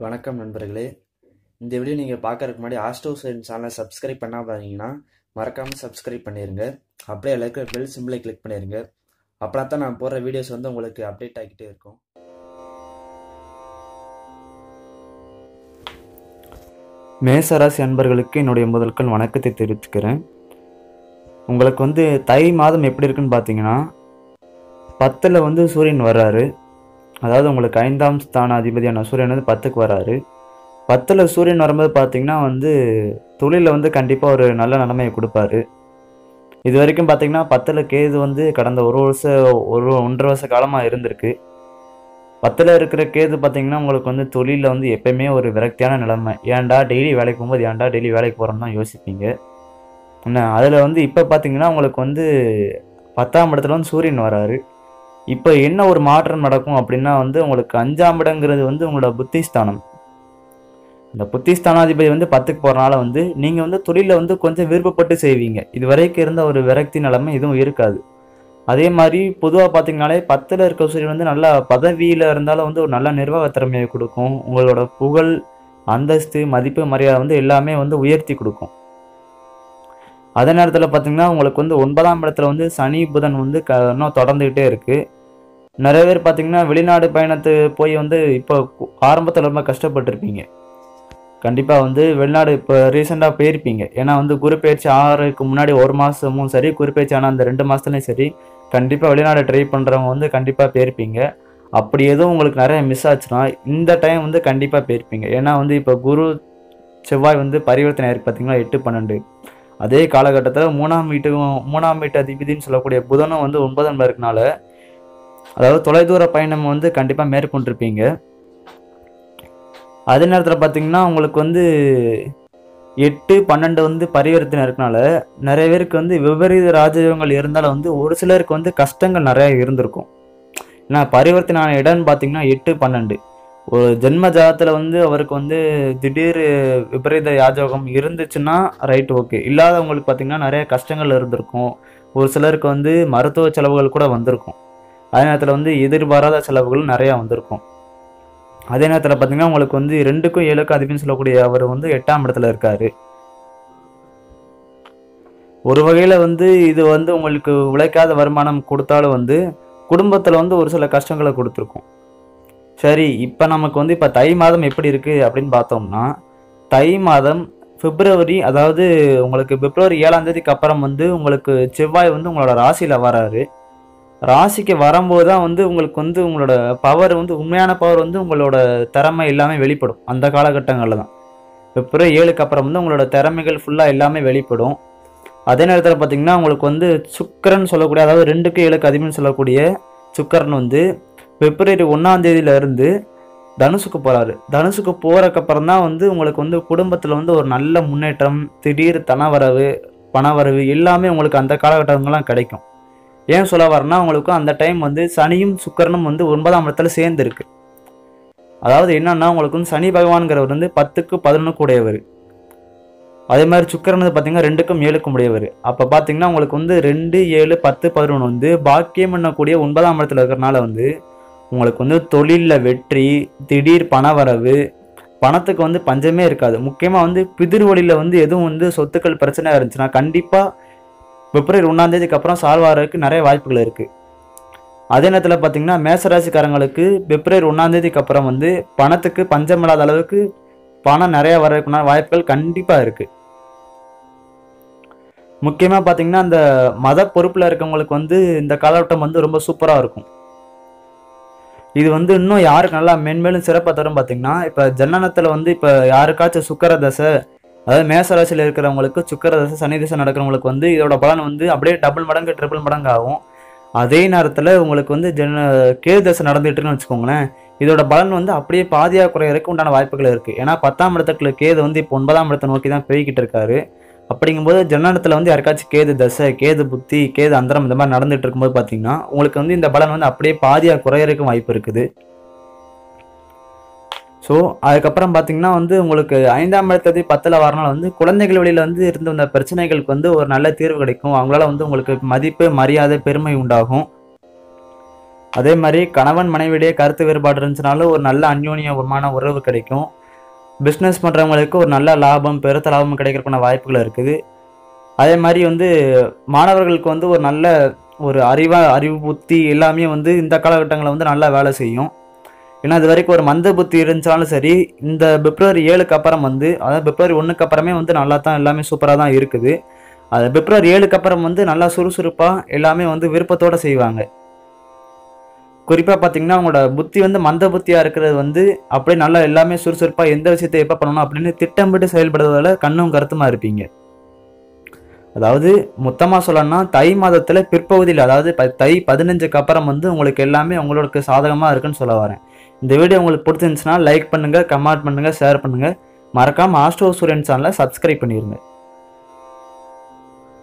வணக்கம் நண்பர்களே. இந்த வீடியோ நீங்கள் பார்க்கறதுக்கு முன்னாடி ஆஸ்டோ சைன் சேனலை சப்ஸ்கிரைப் பண்ணாம இருந்தீங்கன்னா மறக்காமல் சப்ஸ்கிரைப் பண்ணிடுங்க அப்படியே எல்லாருக்கும் பெல் சிம்பிளை கிளிக் பண்ணிடுங்க அப்போனா தான் நான் போடுற வீடியோஸ் வந்து உங்களுக்கு அப்டேட் ஆகிக்கிட்டே இருக்கும். மேசராசி அன்பர்களுக்கு என்னுடைய முதல்கள் வணக்கத்தை தெரிவித்துக்கிறேன் உங்களுக்கு வந்து தை மாதம் எப்படி இருக்குன்னு பார்த்தீங்கன்னா பத்தில் வந்து சூரியன் வர்றாரு. அதாவது உங்களுக்கு ஐந்தாம் ஸ்தான அதிபதியான சூரியன் வந்து பத்துக்கு வராரு. பத்தில் சூரியன் வரும்போது பார்த்திங்கன்னா வந்து தொழிலில் வந்து கண்டிப்பாக ஒரு நல்ல நிலைமையை கொடுப்பாரு. இது வரைக்கும் பார்த்தீங்கன்னா பத்தில் கேது வந்து கடந்த ஒரு வருஷம் ஒரு ஒன்றரை வருஷ காலமாக இருந்திருக்கு. பத்தில் இருக்கிற கேது பார்த்திங்கன்னா உங்களுக்கு வந்து தொழிலில் வந்து எப்பயுமே ஒரு விரக்தியான நிலைமை. ஏன்டா டெய்லி வேலைக்கு போகும்போது ஏன்டா டெய்லி வேலைக்கு போகிறோம்னு தான் யோசிப்பீங்க. என்ன அதில் வந்து இப்போ பார்த்தீங்கன்னா உங்களுக்கு வந்து பத்தாம் இடத்துல வந்து சூரியன் வராரு. இப்போ என்ன ஒரு மாற்றம் நடக்கும் அப்படின்னா வந்து உங்களுக்கு அஞ்சாம் இடங்கிறது வந்து உங்களோட புத்திஸ்தானம். இந்த புத்திஸ்தானாதிபதி வந்து பத்துக்கு போகிறனால வந்து நீங்கள் வந்து தொழிலில் வந்து கொஞ்சம் விருப்பப்பட்டு செய்வீங்க. இது வரைக்கும் இருந்த ஒரு விரக்தி நிலைமை எதுவும் இருக்காது. அதே மாதிரி பொதுவாக பார்த்தீங்கனாலே பத்தில் இருக்க சூரியன் வந்து நல்ல பதவியில் இருந்தாலும் வந்து ஒரு நல்ல நிர்வாக திறமையை கொடுக்கும். உங்களோட புகழ் அந்தஸ்து மதிப்பு மரியாதை வந்து எல்லாமே வந்து உயர்த்தி கொடுக்கும். அதே நேரத்தில் பார்த்தீங்கன்னா உங்களுக்கு வந்து ஒன்பதாம் இடத்துல வந்து சனி புதன் வந்து க இன்னும் தொடர்ந்துக்கிட்டே இருக்குது நிறைய பேர் பார்த்தீங்கன்னா வெளிநாடு பயணத்து போய் வந்து இப்போ ஆரம்பத்தில் ரொம்ப கஷ்டப்பட்டிருப்பீங்க. கண்டிப்பாக வந்து வெளிநாடு இப்போ ரீசெண்டாக போயிருப்பீங்க. ஏன்னா வந்து குறிப்பெயர்ச்சி ஆறுக்கு முன்னாடி ஒரு மாதமும் சரி குறிப்பெயர்ச்சி ஆனால் அந்த ரெண்டு மாதத்துலையும் சரி கண்டிப்பாக வெளிநாடு ட்ரை பண்ணுறவங்க வந்து கண்டிப்பாக போயிருப்பீங்க. அப்படி எதுவும் உங்களுக்கு நிறைய மிஸ் ஆச்சுன்னா இந்த டைம் வந்து கண்டிப்பாக போயிருப்பீங்க. ஏன்னா வந்து இப்போ குரு செவ்வாய் வந்து பரிவர்த்தனை ஆயிருக்கு பார்த்தீங்களா? எட்டு பன்னெண்டு. அதே காலகட்டத்தில் மூணாம் வீட்டுக்கும் மூணாம் வீட்டு அதிபதினு சொல்லக்கூடிய புதனும் வந்து ஒன்பதாம் இருக்கனால அதாவது தொலைதூர பயணம் வந்து கண்டிப்பாக மேற்கொண்டிருப்பீங்க. அதே நேரத்தில் பார்த்தீங்கன்னா உங்களுக்கு வந்து எட்டு பன்னெண்டு வந்து பரிவர்த்தனை இருக்கனால நிறைய பேருக்கு வந்து விபரீத ராஜயோகங்கள் இருந்தாலும் வந்து ஒரு சிலருக்கு வந்து கஷ்டங்கள் நிறையா இருந்திருக்கும். ஏன்னா பரிவர்த்தனை ஆன இடம்னு பார்த்தீங்கன்னா எட்டு பன்னெண்டு. ஒரு ஜென்ம ஜாதத்தில் வந்து அவருக்கு வந்து திடீர் விபரீத யாஜோகம் இருந்துச்சுன்னா ரைட் ஓகே இல்லாதவங்களுக்கு பார்த்தீங்கன்னா நிறைய கஷ்டங்கள் இருந்திருக்கும். ஒரு சிலருக்கு வந்து மருத்துவ செலவுகள் கூட வந்திருக்கும். அதே நேரத்தில் வந்து எதிர்பாராத செலவுகள் நிறையா வந்திருக்கும். அதே நேரத்தில் பார்த்தீங்கன்னா உங்களுக்கு வந்து ரெண்டுக்கும் ஏழுக்கும் அதிபதினு சொல்லக்கூடிய அவர் வந்து எட்டாம் இடத்துல இருக்கார். ஒரு வகையில் வந்து இது வந்து உங்களுக்கு உழைக்காத வருமானம் கொடுத்தாலும் வந்து குடும்பத்தில் வந்து ஒரு சில கஷ்டங்களை கொடுத்துருக்கும். சரி இப்போ நமக்கு வந்து இப்போ தை மாதம் எப்படி இருக்குது அப்படின்னு பார்த்தோம்னா தை மாதம் பிப்ரவரி அதாவது உங்களுக்கு பிப்ரவரி ஏழாம் தேதிக்கு அப்புறம் வந்து உங்களுக்கு செவ்வாய் வந்து உங்களோட ராசியில் வராரு. ராசிக்கு வரும்போது தான் வந்து உங்களுக்கு வந்து உங்களோட பவர் வந்து உண்மையான பவர் வந்து உங்களோட திறமை எல்லாமே வெளிப்படும். அந்த காலகட்டங்களில் தான் பிப்ரவரி ஏழுக்கு அப்புறம் வந்து உங்களோட திறமைகள் ஃபுல்லாக எல்லாமே வெளிப்படும். அதே நேரத்தில் பார்த்தீங்கன்னா உங்களுக்கு வந்து சுக்கரன் சொல்லக்கூடிய அதாவது ரெண்டுக்கு ஏழுக்கு அதிகம்னு சொல்லக்கூடிய சுக்கரன் வந்து பிப்ரவரி ஒன்றாம் தேதியிலேருந்து தனுசுக்கு போகிறாரு தனுசுக்கு போகிறக்கப்புறம் தான் வந்து உங்களுக்கு வந்து குடும்பத்தில் வந்து ஒரு நல்ல முன்னேற்றம் திடீர் தனவரவு பணவரவு எல்லாமே உங்களுக்கு அந்த காலகட்டங்கள்லாம் கிடைக்கும். ஏன் சொல்ல வரேன்னா உங்களுக்கு அந்த டைம் வந்து சனியும் சுக்கரனும் வந்து ஒன்பதாம் இடத்துல சேர்ந்து இருக்கு அதாவது என்னன்னா உங்களுக்கு வந்து சனி பகவான்கிறவர் வந்து பத்துக்கு பதினொன்றுக்கு உடையவர் அதே மாதிரி சுக்கரன் வந்து பார்த்தீங்கன்னா ரெண்டுக்கும் ஏழுக்கும் உடையவர். அப்போ பார்த்தீங்கன்னா உங்களுக்கு வந்து ரெண்டு ஏழு பத்து பதினொன்று வந்து பாக்கியம் பண்ணக்கூடிய ஒன்பதாம் இடத்துல இருக்கிறனால வந்து உங்களுக்கு வந்து தொழிலில் வெற்றி திடீர் பணவரவு பணத்துக்கு வந்து பஞ்சமே இருக்காது. முக்கியமாக வந்து பிதிர் வழியில் வந்து எதுவும் வந்து சொத்துக்கள் பிரச்சனையாக இருந்துச்சுன்னா கண்டிப்பாக பிப்ரவரி ஒன்றாம் தேதிக்கு அப்புறம் சால்வ் ஆகிறதுக்கு நிறைய வாய்ப்புகள் இருக்குது அதே நேரத்தில் பார்த்தீங்கன்னா மேசராசிக்காரங்களுக்கு பிப்ரவரி ஒன்றாம் தேதிக்கு அப்புறம் வந்து பணத்துக்கு பஞ்சம் இல்லாத அளவுக்கு பணம் நிறையா வரதுக்குன வாய்ப்புகள் கண்டிப்பாக இருக்குது முக்கியமாக பார்த்தீங்கன்னா அந்த மத பொறுப்பில் இருக்கவங்களுக்கு வந்து இந்த காலகட்டம் வந்து ரொம்ப சூப்பராக இருக்கும். இது வந்து இன்னும் யாருக்கு நல்லா மென்மேலும் சிறப்பாக தரும் பார்த்தீங்கன்னா இப்போ ஜன்னனத்தில் வந்து இப்போ யாருக்காச்சும் சுக்கர தசை அதாவது மேசராசியில் இருக்கிறவங்களுக்கு சுக்கர தசை சனி தசை நடக்கிறவங்களுக்கு வந்து இதோட பலன் வந்து அப்படியே டபுள் மடங்கு ட்ரிபிள் மடங்கு ஆகும். அதே நேரத்தில் உங்களுக்கு வந்து ஜென கேது தசை நடந்துட்டுன்னு வச்சுக்கோங்களேன் இதோட பலன் வந்து அப்படியே பாதியாக குறையறதுக்கு உண்டான வாய்ப்புகள் இருக்குது ஏன்னா பத்தாம் இடத்துக்குள்ள கேது வந்து இப்போ ஒன்பதாம் இடத்தை நோக்கி தான் போய்கிட்டு இருக்காரு. அப்படிங்கும்போது ஜன்னடத்தில் வந்து யாருக்காச்சும் கேது தசை கேது புத்தி கேது அந்தரம் இந்த மாதிரி நடந்துட்டு இருக்கும்போது பார்த்தீங்கன்னா உங்களுக்கு வந்து இந்த பலன் வந்து அப்படியே பாதியாக குறையறதுக்கும் வாய்ப்பு இருக்குது. ஸோ அதுக்கப்புறம் பார்த்தீங்கன்னா வந்து உங்களுக்கு ஐந்தாம் இடத்ததி பத்தில் வரனால வந்து குழந்தைகள் வழியில் வந்து இருந்து வந்த பிரச்சனைகளுக்கு வந்து ஒரு நல்ல தீர்வு கிடைக்கும். அவங்களால வந்து உங்களுக்கு மதிப்பு மரியாதை பெருமை உண்டாகும். அதே மாதிரி கணவன் மனைவியிடையே கருத்து வேறுபாடு இருந்துச்சுனாலும் ஒரு நல்ல அந்யோன்யமான உறவு கிடைக்கும். பிஸ்னஸ் பண்ணுறவங்களுக்கு ஒரு நல்ல லாபம் பெருத்த லாபம் கிடைக்கிறதுக்கான வாய்ப்புகள் இருக்குது. அதே மாதிரி வந்து மாணவர்களுக்கு வந்து ஒரு நல்ல ஒரு அறிவா அறிவு புத்தி எல்லாமே வந்து இந்த காலகட்டங்களில் வந்து நல்லா வேலை செய்யும். ஏன்னா இது வரைக்கும் ஒரு மந்த புத்தி இருந்துச்சாலும் சரி இந்த பிப்ரவரி ஏழுக்கு அப்புறம் வந்து அதாவது பிப்ரவரி ஒன்றுக்கு அப்புறமே வந்து நல்லா தான் எல்லாமே சூப்பராக தான் இருக்குது. அது பிப்ரவரி ஏழுக்கு அப்புறம் வந்து நல்லா சுறுசுறுப்பாக எல்லாமே வந்து விருப்பத்தோடு செய்வாங்க. குறிப்பாக பார்த்தீங்கன்னா அவங்களோட புத்தி வந்து மந்த புத்தியாக இருக்கிறது வந்து அப்படியே நல்லா எல்லாமே சுறுசுறுப்பாக எந்த விஷயத்தை எப்போ பண்ணணும் அப்படின்னு திட்டமிட்டு செயல்படுவதால் கண்ணும் கருத்துமாக இருப்பீங்க. அதாவது மொத்தமாக சொல்லணும்னா தை மாதத்தில் பிற்பகுதியில் அதாவது ப- தை பதினஞ்சுக்கு அப்புறம் வந்து உங்களுக்கு எல்லாமே உங்களுக்கு சாதகமாக இருக்குன்னு சொல்ல வரேன். இந்த வீடியோ உங்களுக்கு பிடிச்சிருந்துச்சுன்னா லைக் பண்ணுங்கள் கமெண்ட் பண்ணுங்கள் ஷேர் பண்ணுங்கள் மறக்காமல் ஆஸ்ட்ரோ சூரியன் சேனலை சப்ஸ்கிரைப் பண்ணிடுங்க